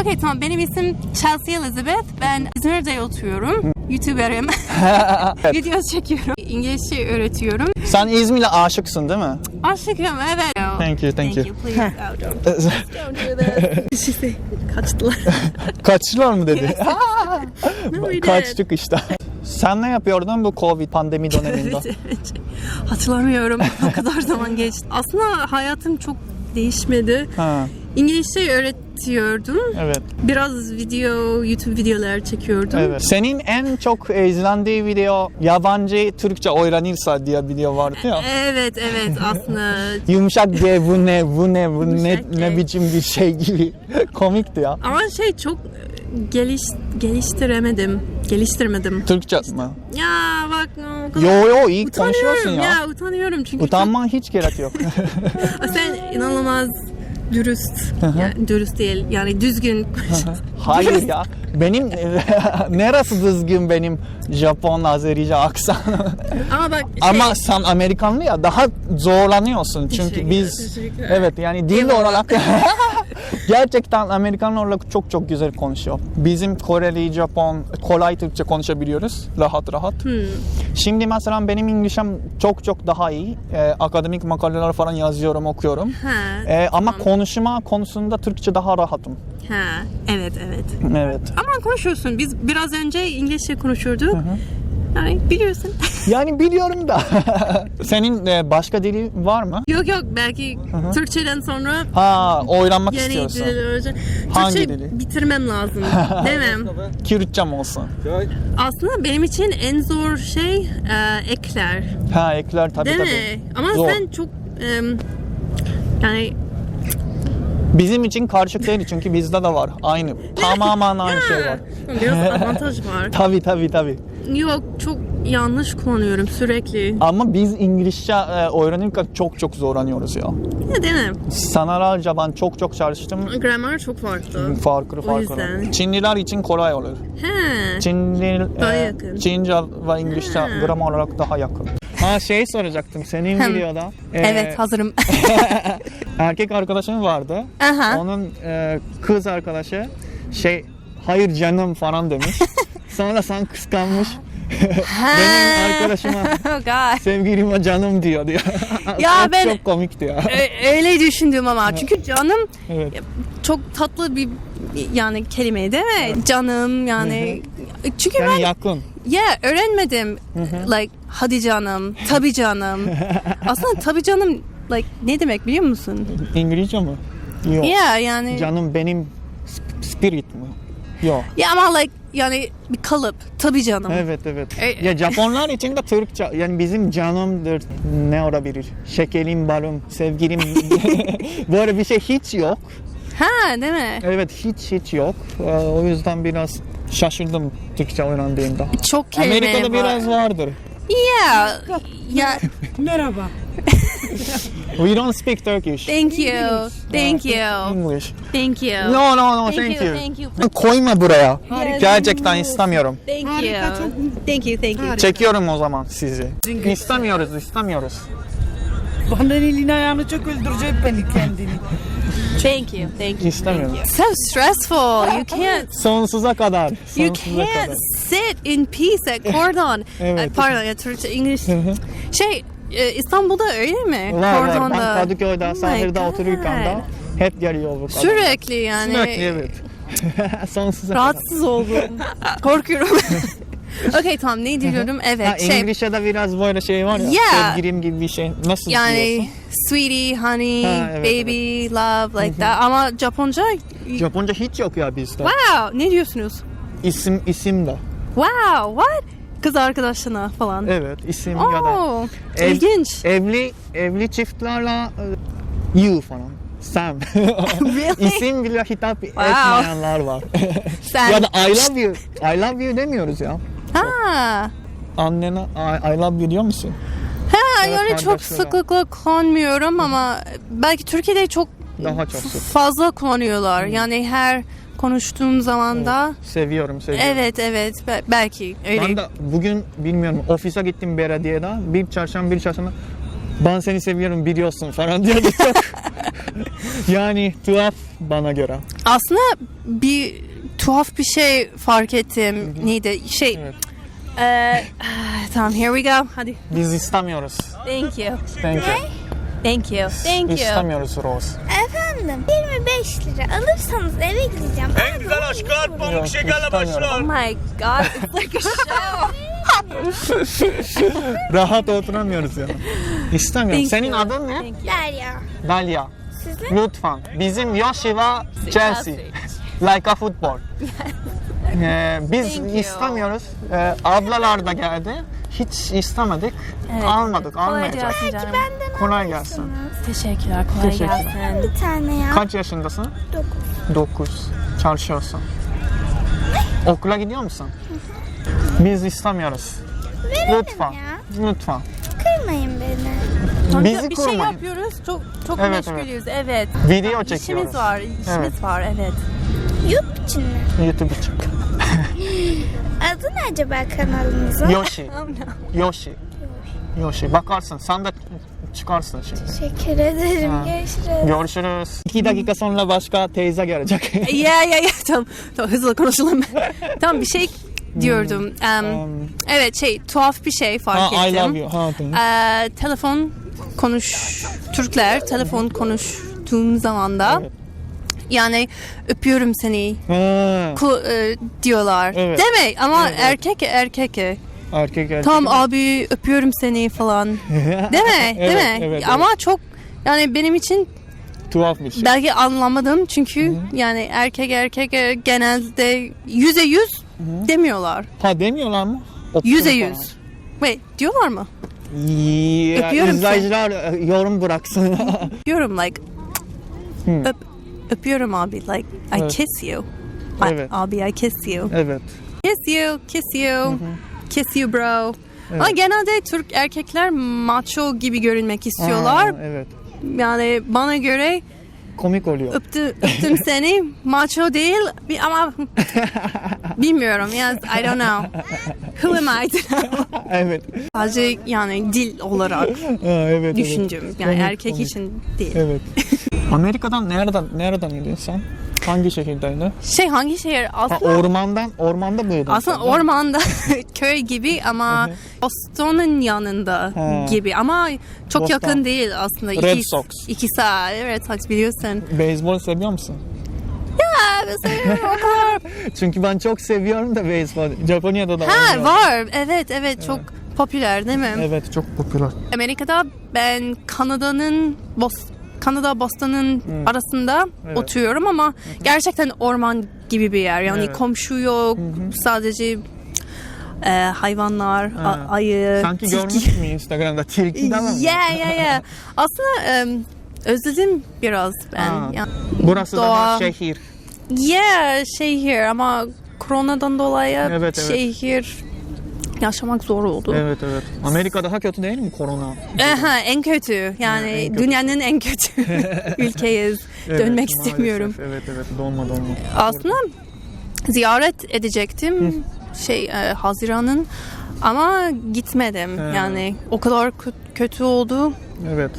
Okey tamam benim isim Chelsea Elizabeth. Ben İzmir'de oturuyorum. YouTuber'ım. Video çekiyorum. İngilizce öğretiyorum. Sen İzmir'e aşıksın değil mi? Aşıkım evet. Thank you, thank you. please. Oh, don't, don't do this. She kaçtılar. Kaçtılar mı dedi? No, we did. Kaçtık işte. Sen ne yapıyordun bu Covid pandemi döneminde? Evet, evet. Hatırlamıyorum. o kadar zaman geçti. Aslında hayatım çok değişmedi. ha, İngilizce öğretiyordum. evet, Biraz video, YouTube videolar çekiyordum. evet. Senin en çok izlendiği video yabancı Türkçe öğrenirse diye video vardı ya. Evet evet aslında Yumuşak diye bu ne, bu ne, bu ne, Yumuşak ne biçim bir şey gibi. Komikti ya. ama şey çok geliş, geliştiremedim. Geliştirmedim. Türkçe mi? Ya bak o kadar Yo yo iyi konuşuyorsun utanıyorum ya. ya. utanıyorum çünkü Utanman hiç gerek yok. çok, sen inanılmaz dürüst. yani dürüst değil yani düzgün. Hayır ya. Benim neresi düzgün benim Japon Azerice aksan. ama bak şey, Ama sen Amerikanlı ya daha zorlanıyorsun çünkü biz evet yani dil olarak gerçekten Amerikanlı olarak çok çok güzel konuşuyor. Bizim Koreli, Japon kolay Türkçe konuşabiliyoruz rahat rahat. Hmm. Şimdi mesela benim İngilizcem çok çok daha iyi. Ee, akademik makaleler falan yazıyorum, okuyorum. ha, Ee, ama tamam. konuşma konusunda Türkçe daha rahatım. ha, evet evet. Evet. Ama konuşuyorsun. Biz biraz önce İngilizce konuşuyorduk. Yani biliyorsun. Yani biliyorum da. Senin e, başka dili var mı? yok yok belki Türkçeden sonra Ha, öğrenmek yeni istiyorsun. dil öğreneceğim. Hangi Türkçe dili? bitirmem lazım. Mi? Kürtçem olsun. Aslında benim için en zor şey e, ekler. Ha, ekler tabii Değil tabii. mi? Ama Zor. sen çok em, yani Bizim için karışık değil çünkü bizde de var. Aynı. Tamamen aynı şey var. biraz avantaj var. Tabii tabii tabii. Yok çok yanlış kullanıyorum sürekli. Ama biz İngilizce e, öğrenirken çok çok zorlanıyoruz ya. Değil mi? Senelerce ben çok çok çalıştım. Gramer çok farklı. Farklı farklı. yüzden. Çinliler için kolay olur. He. Çinli, Daha e, yakın. Çince ve İngilizce Ha. gramer olarak daha yakın. Ha şey soracaktım senin Hem. videoda. e, Evet hazırım. erkek arkadaşım vardı. Aha. Onun e, kız arkadaşı şey hayır canım falan demiş. Sonra sen kıskanmış. Benim arkadaşıma oh god. sevgilime canım diyor diyor. Ya O ben- çok komikti ya. Ö- Öyle düşündüm ama çünkü canım Evet. çok tatlı bir yani kelime değil mi? Canım yani. Çünkü ben Yani yakın. ya öğrenmedim. Like hadi canım, tabii canım. Aslında tabii canım like ne demek biliyor musun? İngilizce mi? Yok. Yeah yani. Canım benim sp- spirit mi? Yok. Ya ama like yani bir kalıp. Tabii canım. Evet evet. E- Ya Japonlar için de Türkçe yani bizim canımdır ne olabilir? Şekerim, balım, sevgilim böyle bir şey hiç yok. Ha değil mi? Evet hiç hiç yok. Ee, O yüzden biraz şaşırdım Türkçe öğrendiğimde. Çok kelime Amerika'da var. biraz vardır. Yeah. Yeah. Merhaba. We don't speak Turkish. Thank you. Thank you. English. Thank you. No no no Thank thank you, you. thank you. Koyma buraya. Gerçekten istemiyorum. Thank you. Çok- Thank you, thank you. Çekiyorum o zaman sizi. İstemiyoruz, istemiyoruz. Bana elin ayağını çok öldürecek beni kendini. Thank you, thank you. İstemiyorum. So stressful. You can't Sonsuza kadar. you Sonsuza can't kadar. sit in peace at Cordon. Evet. Pardon ya Türkçe, English. şey e, İstanbul'da öyle mi? Var var. Ben. Kadıköy'de Oh my sahilde God. otururken de hep geliyor bu kadar. Sürekli yani. Sürekli evet. Sonsuza kadar. Rahatsız oldum. Korkuyorum. okay tamam ne diyordum? Evet Ha, şey İngilizce'de biraz böyle şey var ya. Yeah. Sevgilim gibi bir şey. Nasıl yani diyorsun? sweetie, honey, Ha, evet, baby, love like that. Ama Japonca Japonca hiç yok ya bizde. wow ne diyorsunuz? İsim isim de. Wow what? Kız arkadaşına falan. Evet isim ya da. Oo, Ev- ilginç. Evli evli çiftlerle e, you falan. Sam. Really? İsim bile hitap etmeyenler var. Sen. ya da I love you. I love you demiyoruz ya. Ha. Annene I, I love you diyor musun? Ha Evet, yani çok sıklıkla kullanmıyorum ama belki Türkiye'de çok Daha çok sık. fazla kullanıyorlar. Yani her konuştuğum zaman da Seviyorum, seviyorum. evet evet be- belki öyle. Ben de bugün bilmiyorum ofise gittim belediyede. Bir çarşamba bir çarşamba ben seni seviyorum biliyorsun falan diyordu çok. yani tuhaf bana göre. Aslında bir tuhaf bir şey fark ettim. Neydi? Şey... Evet. Eee, tamam here we go. Hadi. Biz istemiyoruz. Thank you. Thank you. Thank you. Thank you. İstemiyoruz Rose. Efendim 25 lira alırsanız eve gideceğim. En güzel aşklar pamuk şekerle istemiyorum. Oh başlar. my god, it's like a show. Rahat oturamıyoruz ya. İstemiyorum. Thank Senin you. adın ne? Thank you. Derya. Dalia. Sizin? Lütfen. Bizim Yoshiva Chelsea. Like a football. Ee, biz Thank you. istemiyoruz. Ee, ablalar da geldi. Hiç istemedik. Evet. Almadık, Kolay almayacağız. canım. Benden Kolay gelsin. Teşekkürler, kolay Teşekkürler. gelsin. bir tane ya. Kaç yaşındasın? 9. 9. Çalışıyorsun. Okula gidiyor musun? Biz istemiyoruz. Lütfen. ya. Lütfen. Kırmayın beni. Sonuçta Bizi bir şey kurmayın. yapıyoruz, çok çok Evet, meşgulüz. Evet. Video çekiyoruz. İşimiz var, işimiz Evet. var, evet. YouTube için mi? YouTube için. Adı ne acaba kanalınızın? Yoshi. Yoshi. Yoshi. Bakarsın. Sen de çıkarsın şimdi. Teşekkür ederim. Ha. Görüşürüz. Görüşürüz. İki dakika sonra başka teyze gelecek. Ya ya ya tamam, tamam hızlı konuşalım. tamam bir şey diyordum. Em, Um, evet şey tuhaf bir şey fark ha, I ettim. love you. Ha, tamam. Ee, telefon konuş Türkler telefon konuştuğum zaman da Evet. Yani öpüyorum seni Ha, ku- e, diyorlar. Evet. Değil mi? Ama Evet, evet. erkek erkek. erkek erkek. Tamam abi öpüyorum seni falan. Değil mi? Değil mi? evet, evet. Ama çok yani benim için Tuhaf bir şey. belki anlamadım çünkü yani erkek erkek e, genelde yüze yüz demiyorlar. Ha demiyorlar mı? Öptüm Yüze falan. yüz. Wait diyorlar mı? Ya, Öpüyorum izleyiciler e, yorum bıraksın. Öpüyorum like Hmm. öp, öpüyorum abi like I Evet. kiss you. I- Evet. Abi I kiss you. evet. Kiss you, kiss you. Kiss you bro. Ama genelde Türk erkekler macho gibi görünmek istiyorlar. Ha, evet. Yani bana göre Komik oluyor. öptü, öptüm seni macho değil ama bilmiyorum. Yes, I don't know. Who am I evet. Sadece yani dil olarak Ha, evet. evet. düşündüm. Yani Komik, erkek komik. için değil. Evet. Amerika'dan nereden nereden yedin sen? Hangi şehirdeydin? Şey hangi şehir? Aslında ormandan ormanda mı yedin? Aslında sen, ormanda köy gibi ama Boston'un yanında Ha. gibi ama çok Boston. yakın değil aslında. Red İki, Sox. iki saat. Evet Sox biliyorsun. Beyzbol seviyor musun? Ha, mesela o kadar. Çünkü ben çok seviyorum da beyzbol. Japonya'da da ha oynuyor. var. Evet evet çok popüler değil mi? Evet çok popüler. Amerika'da ben Kanada'nın Bos Kanada Boston'un arasında Evet. oturuyorum ama gerçekten orman gibi bir yer. Yani Evet. komşu yok. Sadece e, hayvanlar, a- Ha. ayı, Sanki tilki. görmüş mü Instagram'da tilki değil mi? Yeah, yeah, yeah. Aslında em, özledim biraz ben. Ha. Ya- Burası Doğa. daha şehir. Yeah, şehir ama koronadan dolayı Evet, evet. şehir yaşamak zor oldu. Evet evet. Amerika daha kötü değil mi korona? Aha, en kötü. Yani en kötü. dünyanın en kötü ülkeyiz. Evet, Dönmek maalesef. istemiyorum. Evet evet donma donma. Aslında ziyaret edecektim şey e, Haziran'ın ama gitmedim. He. Yani o kadar kö- kötü oldu. Evet.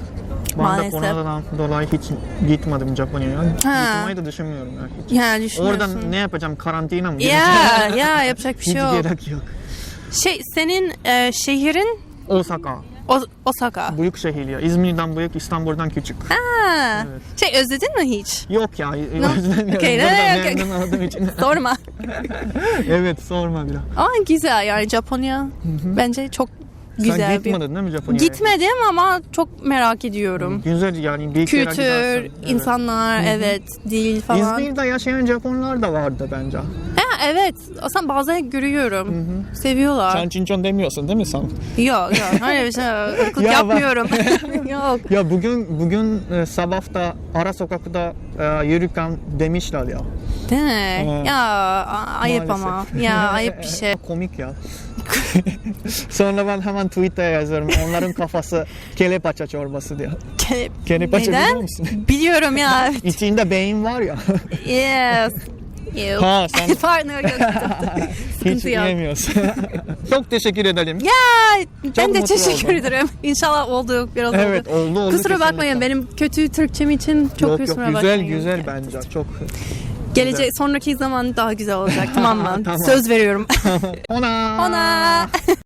Ben Maalesef. de koronadan dolayı hiç gitmedim Japonya'ya. Gitmeyi de düşünmüyorum ya hiç. Yani düşünüyorsun. Oradan ne yapacağım? Karantina mı? Ya ya yapacak bir Hiç şey yok. gerek yok. Şey senin e, şehrin Osaka. O- Osaka. Büyük şehir ya. İzmir'den büyük, İstanbul'dan küçük. Ha. Evet. Şey özledin mi hiç? Yok ya. No. özlemiyorum. Okay, Burada okay. memnun olduğum için. Sorma. evet sorma biraz. Ama güzel yani Japonya bence çok güzel Sen bir. gitmedin değil mi Japonya'ya? Gitmedim ama çok merak ediyorum. Güzel yani bir Kültür, gidersin. Evet. insanlar, evet, dil falan. İzmir'de yaşayan Japonlar da vardı bence. Ha, evet. Aslında bazen görüyorum. Seviyorlar. Sen Çinçon demiyorsun değil mi sen? Yok yok. Öyle bir şey ırklık Ya yapmıyorum. yok. Ya bugün bugün e, sabahta ara sokakta e, yürürken demişler ya. Değil mi? Ama ya ayıp maalesef. ama. Ya ayıp bir şey. Komik ya. Sonra ben hemen Twitter'a yazarım. Onların kafası kelepaça çorbası diyor. Kele... Kelepaça Neden? biliyor musun? Biliyorum ya. İçinde beyin var ya. yes. Ha sen partner yok. Hiç Sıkıntı yok. yemiyorsun. Çok teşekkür edelim. Ya ben de teşekkür oldum. ederim. İnşallah oldu biraz evet oldu. oldu. Kusura kesinlikle. bakmayın benim kötü Türkçem için çok yok, yok, kusura güzel bakmayın. güzel bence çok Gelecek sonraki zaman daha güzel olacak tamam mı? Söz veriyorum. Ona. Ona.